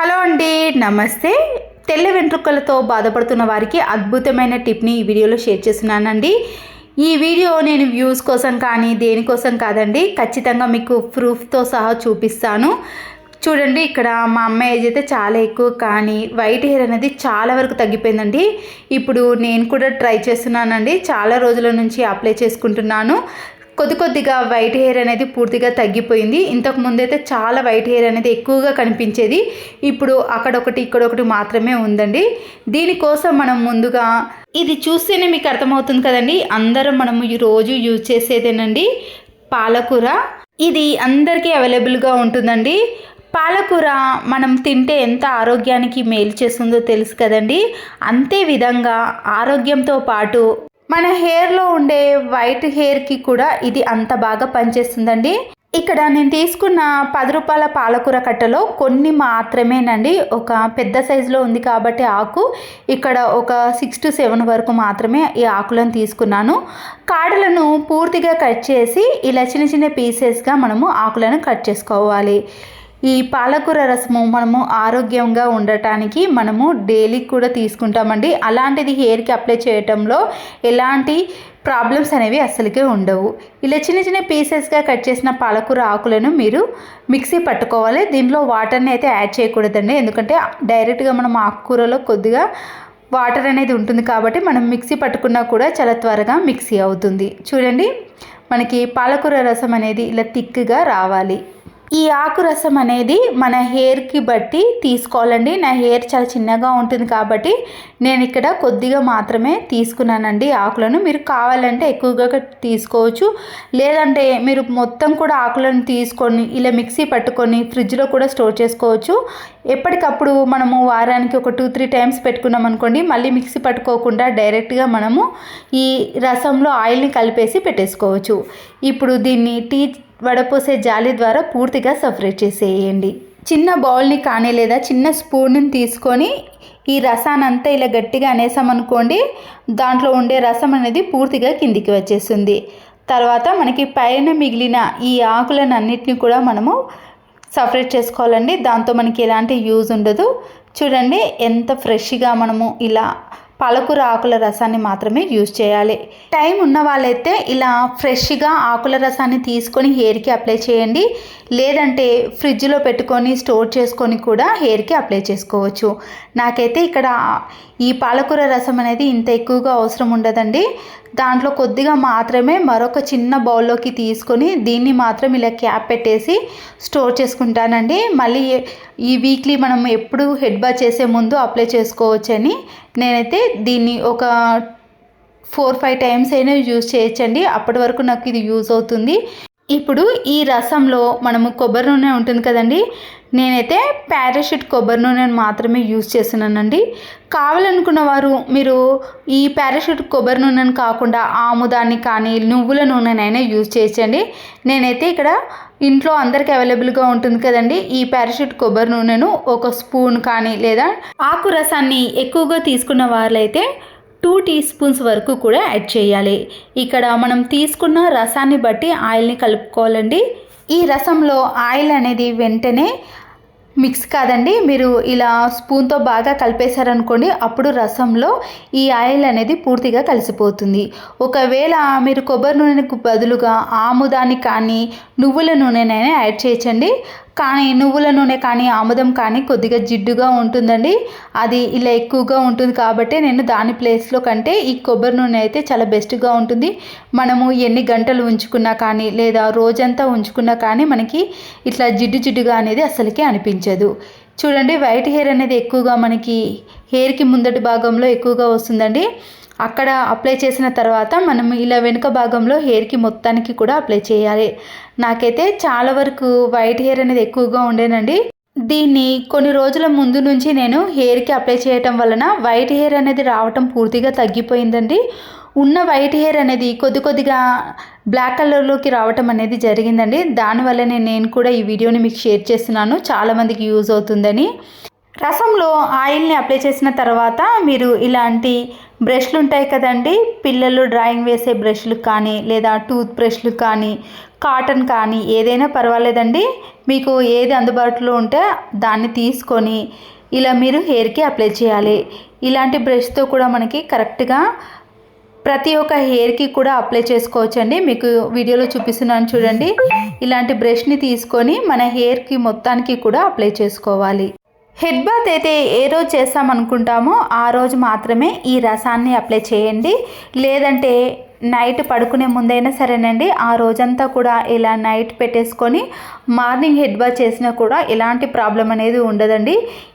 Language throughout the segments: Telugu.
హలో అండి నమస్తే. తెల్ల వెంట్రుకలతో బాధపడుతున్న వారికి అద్భుతమైన టిప్ని ఈ వీడియోలో షేర్ చేస్తున్నానండి. ఈ వీడియో నేను వ్యూస్ కోసం కానీ దేనికోసం కాదండి ఖచ్చితంగా మీకు ప్రూఫ్తో సహా చూపిస్తాను. చూడండి ఇక్కడ మా అమ్మ ఏజ్ అయితే చాలా ఎక్కువ కానీ వైట్ హెయిర్ అనేది చాలా వరకు తగ్గిపోయిందండి. ఇప్పుడు నేను కూడా ట్రై చేస్తున్నానండి. చాలా రోజుల నుంచి అప్లై చేసుకుంటున్నాను. కొద్ది కొద్దిగా వైట్ హెయిర్ అనేది పూర్తిగా తగ్గిపోయింది. ఇంతకు ముందైతే చాలా వైట్ హెయిర్ అనేది ఎక్కువగా కనిపించేది. ఇప్పుడు అక్కడొకటి ఇక్కడొకటి మాత్రమే ఉందండి. దీనికోసం మనం ముందుగా ఇది చూస్తేనే మీకు అర్థమవుతుంది కదండి. అందరం మనము ఈ రోజు యూజ్ చేసేదేనండి పాలకూర. ఇది అందరికీ అవైలబుల్గా ఉంటుందండి. పాలకూర మనం తింటే ఎంత ఆరోగ్యానికి మేలు చేస్తుందో తెలుసు కదండి. అంతే విధంగా ఆరోగ్యంతో పాటు మన హెయిర్లో ఉండే వైట్ హెయిర్కి కూడా ఇది అంత బాగా పనిచేస్తుందండి. ఇక్కడ నేను తీసుకున్న పది రూపాయల పాలకూర కట్టలో కొన్ని మాత్రమేనండి. ఒక పెద్ద సైజులో ఉంది కాబట్టి ఆకు. ఇక్కడ ఒక సిక్స్ టు సెవెన్ వరకు మాత్రమే ఈ ఆకులను తీసుకున్నాను. కాడలను పూర్తిగా కట్ చేసి ఇలా చిన్న చిన్న పీసెస్గా మనము ఆకులను కట్ చేసుకోవాలి. ఈ పాలకూర రసము మనము ఆరోగ్యంగా ఉండటానికి మనము డైలీ కూడా తీసుకుంటామండి. అలాంటిది హెయిర్కి అప్లై చేయటంలో ఎలాంటి ప్రాబ్లమ్స్ అనేవి అస్సలకే ఉండవు. ఇలా చిన్న చిన్న పీసెస్గా కట్ చేసిన పాలకూర ఆకులను మీరు మిక్సీ పట్టుకోవాలి. దీనిలో వాటర్ని అయితే యాడ్ చేయకూడదండి. ఎందుకంటే డైరెక్ట్గా మనం ఆకుకూరలో కొద్దిగా వాటర్ అనేది ఉంటుంది కాబట్టి మనం మిక్సీ పట్టుకున్నా కూడా చాలా త్వరగా మిక్సీ అవుతుంది. చూడండి మనకి పాలకూర రసం అనేది ఇలా థిక్గా రావాలి. ఈ ఆకు రసం అనేది మన హెయిర్కి బట్టి తీసుకోవాలండి. నా హెయిర్ చాలా చిన్నగా ఉంటుంది కాబట్టి నేను ఇక్కడ కొద్దిగా మాత్రమే తీసుకున్నానండి ఆకులను. మీరు కావాలంటే ఎక్కువగా తీసుకోవచ్చు. లేదంటే మీరు మొత్తం కూడా ఆకులను తీసుకొని ఇలా మిక్సీ పట్టుకొని ఫ్రిడ్జ్లో కూడా స్టోర్ చేసుకోవచ్చు. ఎప్పటికప్పుడు మనము వారానికి ఒక టూ త్రీ టైమ్స్ పెట్టుకున్నాం అనుకోండి మళ్ళీ మిక్సీ పట్టుకోకుండా డైరెక్ట్గా మనము ఈ రసంలో ఆయిల్ని కలిపేసి పెట్టేసుకోవచ్చు. ఇప్పుడు దీన్ని టీ వడపోసే జాలి ద్వారా పూర్తిగా సపరేట్ చేసేయండి. చిన్న బౌల్ని కానీ లేదా చిన్న స్పూన్ని తీసుకొని ఈ రసాన్ని అంతా ఇలా గట్టిగా అనేసామనుకోండి దాంట్లో ఉండే రసం అనేది పూర్తిగా కిందికి వచ్చేస్తుంది. తర్వాత మనకి పైన మిగిలిన ఈ ఆకులను అన్నిటిని కూడా మనము సపరేట్ చేసుకోవాలండి. దాంతో మనకి ఎలాంటి యూజ్ ఉండదు. చూడండి ఎంత ఫ్రెష్గా మనము ఇలా పాలకూర ఆకుల రసాన్ని మాత్రమే యూజ్ చేయాలి. టైం ఉన్న వాళ్ళైతే ఇలా ఫ్రెష్గా ఆకుల రసాన్ని తీసుకొని హెయిర్కి అప్లై చేయండి. లేదంటే ఫ్రిడ్జ్లో పెట్టుకొని స్టోర్ చేసుకొని కూడా హెయిర్కి అప్లై చేసుకోవచ్చు. నాకైతే ఇక్కడ ఈ పాలకూర రసం అనేది ఇంత ఎక్కువగా అవసరం ఉండదండి. దాంట్లో కొద్దిగా మాత్రమే మరొక చిన్న బౌల్లోకి తీసుకొని దీన్ని మాత్రం ఇలా క్యాప్ పెట్టేసి స్టోర్ చేసుకుంటానండి. మళ్ళీ ఈ వీక్లీ మనం ఎప్పుడు హెడ్ బా చేసే ముందు అప్లై చేసుకోవచ్చని నేనైతే దీన్ని ఒక ఫోర్ ఫైవ్ టైమ్స్ అయినా యూజ్ చేయొచ్చండి. అప్పటి వరకు నాకు ఇది యూజ్ అవుతుంది. ఇప్పుడు ఈ రసంలో మనము కొబ్బరి నూనె ఉంటుంది కదండి నేనైతే పారాషూట్ కొబ్బరి నూనెను మాత్రమే యూజ్ చేస్తున్నానండి. కావాలనుకున్న వారు మీరు ఈ పారాషూట్ కొబ్బరి నూనెను కాకుండా ఆముదాన్ని కానీ నువ్వుల నూనెనైనా యూజ్ చేయొచ్చండి. నేనైతే ఇక్కడ ఇంట్లో అందరికి అవైలబుల్గా ఉంటుంది కదండి ఈ పారాషూట్ కొబ్బరి నూనెను ఒక స్పూన్ కానీ లేదా ఆకు రసాన్ని ఎక్కువగా తీసుకున్న వాళ్ళైతే టూ టీ స్పూన్స్ వరకు కూడా యాడ్ చేయాలి. ఇక్కడ మనం తీసుకున్న రసాన్ని బట్టి ఆయిల్ని కలుపుకోవాలండి. ఈ రసంలో ఆయిల్ అనేది వెంటనే మిక్స్ కాదండి. మీరు ఇలా స్పూన్తో బాగా కలిపేశారనుకోండి అప్పుడు రసంలో ఈ ఆయిల్ అనేది పూర్తిగా కలిసిపోతుంది. ఒకవేళ మీరు కొబ్బరి నూనెకు బదులుగా ఆముదాన్ని కానీ నువ్వుల నూనెనైనా యాడ్ చేయొచ్చండి. కానీ నువ్వుల నూనె కానీ ఆముదం కానీ కొద్దిగా జిడ్డుగా ఉంటుందండి. అది ఇలా ఎక్కువగా ఉంటుంది కాబట్టి నేను దాని ప్లేస్లో కంటే ఈ కొబ్బరి నూనె అయితే చాలా బెస్ట్గా ఉంటుంది. మనము ఎన్ని గంటలు ఉంచుకున్నా కానీ లేదా రోజంతా ఉంచుకున్నా కానీ మనకి ఇట్లా జిడ్డు జిడ్డుగా అనేది అసలుకే అనిపించదు. చూడండి వైట్ హెయిర్ అనేది ఎక్కువగా మనకి హెయిర్కి ముందటి భాగంలో ఎక్కువగా వస్తుందండి. అక్కడ అప్లై చేసిన తర్వాత మనం ఇలా వెనుక భాగంలో హెయిర్కి మొత్తానికి కూడా అప్లై చేయాలి. నాకైతే చాలా వరకు వైట్ హెయిర్ అనేది ఎక్కువగా ఉండేనండి. దీన్ని కొన్ని రోజుల ముందు నుంచి నేను హెయిర్కి అప్లై చేయటం వలన వైట్ హెయిర్ అనేది రావటం పూర్తిగా తగ్గిపోయిందండి. ఉన్న వైట్ హెయిర్ అనేది కొద్ది కొద్దిగా బ్లాక్ కలర్లోకి రావటం అనేది జరిగిందండి. దానివల్లనే నేను కూడా ఈ వీడియోని మీకు షేర్ చేస్తున్నాను. చాలామందికి యూజ్ అవుతుందని. రసంలో ఆయిల్ని అప్లై చేసిన తర్వాత మీరు ఇలాంటి బ్రష్లు ఉంటాయి కదండి పిల్లలు డ్రాయింగ్ వేసే బ్రష్లు కానీ లేదా టూత్ బ్రష్లు కానీ కాటన్ కానీ ఏదైనా పర్వాలేదండి. మీకు ఏది అందుబాటులో ఉంటే దాన్ని తీసుకొని ఇలా మీరు హెయిర్కి అప్లై చేయాలి. ఇలాంటి బ్రష్తో కూడా మనకి కరెక్ట్గా ప్రతి ఒక్క హెయిర్కి కూడా అప్లై చేసుకోవచ్చండి. మీకు వీడియోలో చూపిస్తున్నాను చూడండి. ఇలాంటి బ్రష్ని తీసుకొని మన హెయిర్కి మొత్తానికి కూడా అప్లై చేసుకోవాలి. హెడ్ బాత్ అయితే ఏ రోజు చేస్తామనుకుంటామో ఆ రోజు మాత్రమే ఈ రసాన్ని అప్లై చేయండి. లేదంటే నైట్ పడుకునే ముందైనా సరేనండి. ఆ రోజంతా కూడా ఇలా నైట్ పెట్టేసుకొని మార్నింగ్ హెడ్ బాత్ చేసినా కూడా ఎలాంటి ప్రాబ్లం అనేది ఉండదండి.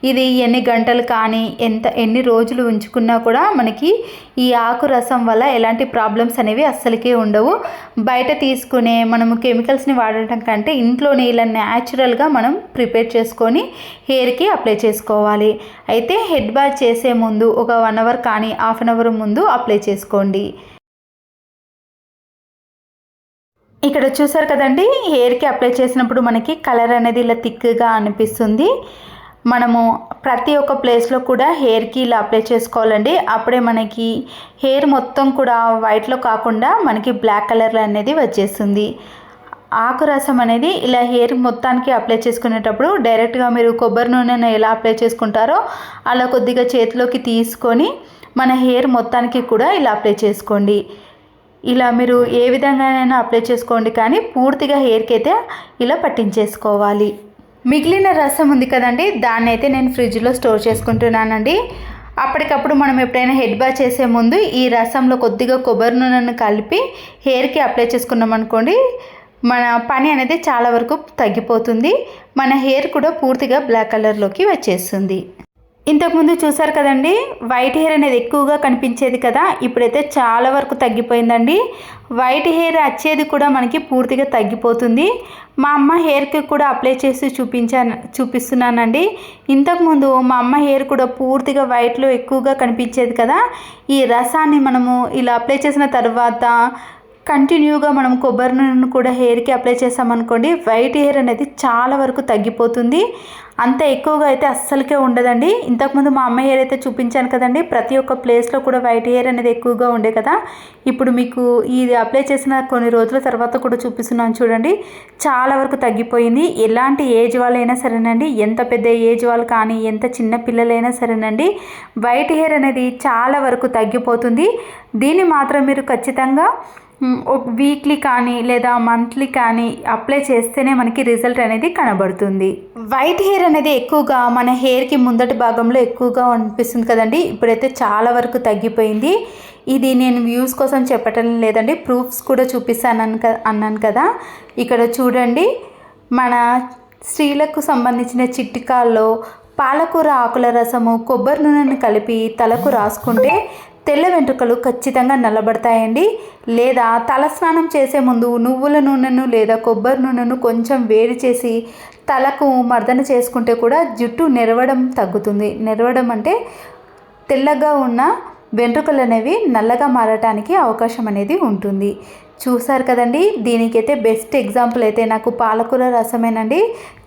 ఇది ఎన్ని గంటలు కానీ ఎంత ఎన్ని రోజులు ఉంచుకున్నా కూడా మనకి ఈ ఆకు రసం వల్ల ఎలాంటి ప్రాబ్లమ్స్ అనేవి అస్సలకే ఉండవు. బయట తీసుకునే మనము కెమికల్స్ని వాడటం కంటే ఇంట్లోనే ఇలా న్యాచురల్గా మనం ప్రిపేర్ చేసుకొని హెయిర్కి అప్లై చేసుకోవాలి. అయితే హెడ్ బాత్ చేసే ముందు ఒక వన్ అవర్ కానీ హాఫ్ అన్ అవర్ ముందు అప్లై చేసుకోండి. ఇక్కడ చూసారు కదండి హెయిర్కి అప్లై చేసినప్పుడు మనకి కలర్ అనేది ఇలా థిక్గా అనిపిస్తుంది. మనము ప్రతి ఒక్క ప్లేస్లో కూడా హెయిర్కి ఇలా అప్లై చేసుకోవాలండి. అప్పుడే మనకి హెయిర్ మొత్తం కూడా వైట్లో కాకుండా మనకి బ్లాక్ కలర్ అనేది వచ్చేస్తుంది. ఆకురసం అనేది ఇలా హెయిర్ మొత్తానికి అప్లై చేసుకునేటప్పుడు డైరెక్ట్గా మీరు కొబ్బరి నూనెను ఎలా అప్లై చేసుకుంటారో అలా కొద్దిగా చేతిలోకి తీసుకొని మన హెయిర్ మొత్తానికి కూడా ఇలా అప్లై చేసుకోండి. ఇలా మీరు ఏ విధంగానైనా అప్లై చేసుకోండి కానీ పూర్తిగా హెయిర్కి అయితే ఇలా పట్టించేసుకోవాలి. మిగిలిన రసం ఉంది కదండి దాన్ని అయితే నేను ఫ్రిడ్జ్లో స్టోర్ చేసుకుంటున్నానండి. అప్పటికప్పుడు మనం ఎప్పుడైనా హెడ్ బాత్ చేసే ముందు ఈ రసంలో కొద్దిగా కొబ్బరి నూనెను కలిపి హెయిర్కి అప్లై చేసుకున్నాం అనుకోండి మన పని అనేది చాలా వరకు తగ్గిపోతుంది. మన హెయిర్ కూడా పూర్తిగా బ్లాక్ కలర్లోకి వచ్చేస్తుంది. ఇంతకుముందు చూసారు కదండి వైట్ హెయిర్ అనేది ఎక్కువగా కనిపించేది కదా ఇప్పుడైతే చాలా వరకు తగ్గిపోయిందండి. వైట్ హెయిర్ వచ్చేది కూడా మనకి పూర్తిగా తగ్గిపోతుంది. మా అమ్మ హెయిర్కి కూడా అప్లై చేసి చూపించాను చూపిస్తున్నానండి. ఇంతకుముందు మా అమ్మ హెయిర్ కూడా పూర్తిగా వైట్లో ఎక్కువగా కనిపించేది కదా ఈ రసాన్ని మనము ఇలా అప్లై చేసిన తర్వాత కంటిన్యూగా మనం కొబ్బరి నూనెను కూడా హెయిర్కి అప్లై చేసామనుకోండి వైట్ హెయిర్ అనేది చాలా వరకు తగ్గిపోతుంది. అంత ఎక్కువగా అయితే అస్సలకే ఉండదండి. ఇంతకుముందు మా అమ్మ హెయిర్ అయితే చూపించాను కదండి ప్రతి ఒక్క ప్లేస్లో కూడా వైట్ హెయిర్ అనేది ఎక్కువగా ఉండే కదా. ఇప్పుడు మీకు ఇది అప్లై చేసిన కొన్ని రోజుల తర్వాత కూడా చూపిస్తున్నాను చూడండి. చాలా వరకు తగ్గిపోయింది. ఎలాంటి ఏజ్ వాళ్ళైనా సరేనండి ఎంత పెద్ద ఏజ్ వాళ్ళు కానీ ఎంత చిన్న పిల్లలైనా సరేనండి వైట్ హెయిర్ అనేది చాలా వరకు తగ్గిపోతుంది. దీన్ని మాత్రం మీరు ఖచ్చితంగా వీక్లీ కానీ లేదా మంత్లీ కానీ అప్లై చేస్తేనే మనకి రిజల్ట్ అనేది కనబడుతుంది. వైట్ హెయిర్ అనేది ఎక్కువగా మన హెయిర్కి ముందటి భాగంలో ఎక్కువగా అనిపిస్తుంది కదండి. ఇప్పుడైతే చాలా వరకు తగ్గిపోయింది. ఇది నేను వ్యూస్ కోసం చెప్పటం లేదండి. ప్రూఫ్స్ కూడా చూపిస్తాను అన్నాను కదా. ఇక్కడ చూడండి. మన స్త్రీలకు సంబంధించిన చిట్టికాల్లో పాలకూర ఆకుల రసము కొబ్బరి నూనెను కలిపి తలకు రాసుకుంటే తెల్ల వెంట్రుకలు ఖచ్చితంగా నల్లబడతాయండి. లేదా తలస్నానం చేసే ముందు నువ్వుల నూనెను లేదా కొబ్బరి నూనెను కొంచెం వేడి చేసి తలకు మర్దన చేసుకుంటే కూడా జుట్టు నెరవడం తగ్గుతుంది. నెరవడం అంటే తెల్లగా ఉన్న వెంట్రుకలు అనేవి నల్లగా మారటానికి అవకాశం అనేది ఉంటుంది. చూసారు కదండి దీనికైతే బెస్ట్ ఎగ్జాంపుల్ అయితే నాకు పాలకూర రసమేనండి.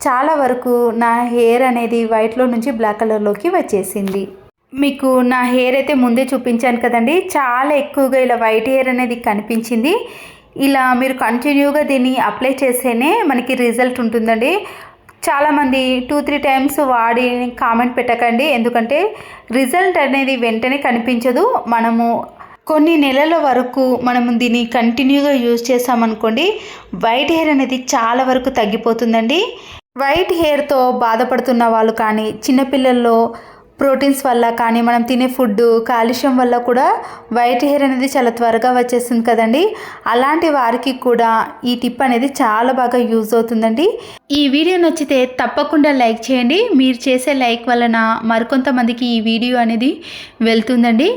చాలా వరకు నా హెయిర్ అనేది వైట్లో నుంచి బ్లాక్ కలర్లోకి వచ్చేసింది. మీకు నా హెయిర్ అయితే ముందే చూపించాను కదండి. చాలా ఎక్కువగా ఇలా వైట్ హెయిర్ అనేది కనిపించింది. ఇలా మీరు కంటిన్యూగా దీన్ని అప్లై చేస్తేనే మనకి రిజల్ట్ ఉంటుందండి. చాలామంది టూ త్రీ టైమ్స్ వాడి కామెంట్ పెట్టకండి. ఎందుకంటే రిజల్ట్ అనేది వెంటనే కనిపించదు. మనము కొన్ని నెలల వరకు మనము దీన్ని కంటిన్యూగా యూజ్ చేసామనుకోండి వైట్ హెయిర్ అనేది చాలా వరకు తగ్గిపోతుందండి. వైట్ హెయిర్తో బాధపడుతున్న వాళ్ళు కానీ చిన్నపిల్లల్లో ప్రోటీన్స్ వల్ల కానీ మనం తినే ఫుడ్ కాలుష్యం వల్ల కూడా వైట్ హెయిర్ అనేది చాలా త్వరగా వచ్చేస్తుంది కదండి. అలాంటి వారికి కూడా ఈ టిప్ అనేది చాలా బాగా యూజ్ అవుతుందండి. ఈ వీడియో నచ్చితే తప్పకుండా లైక్ చేయండి. మీరు చేసే లైక్ వలన మరికొంతమందికి ఈ వీడియో అనేది వెళ్తుందండి.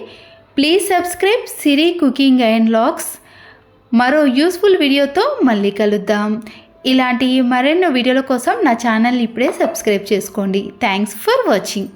Please subscribe Siri cooking and vlogs మరో యూస్ఫుల్ వీడియోతో మళ్ళీ కలుద్దాం. ఇలాంటి మరెన్నో వీడియోల కోసం నా ఛానల్ ఇప్పుడే సబ్స్క్రైబ్ చేసుకోండి. Thanks for watching.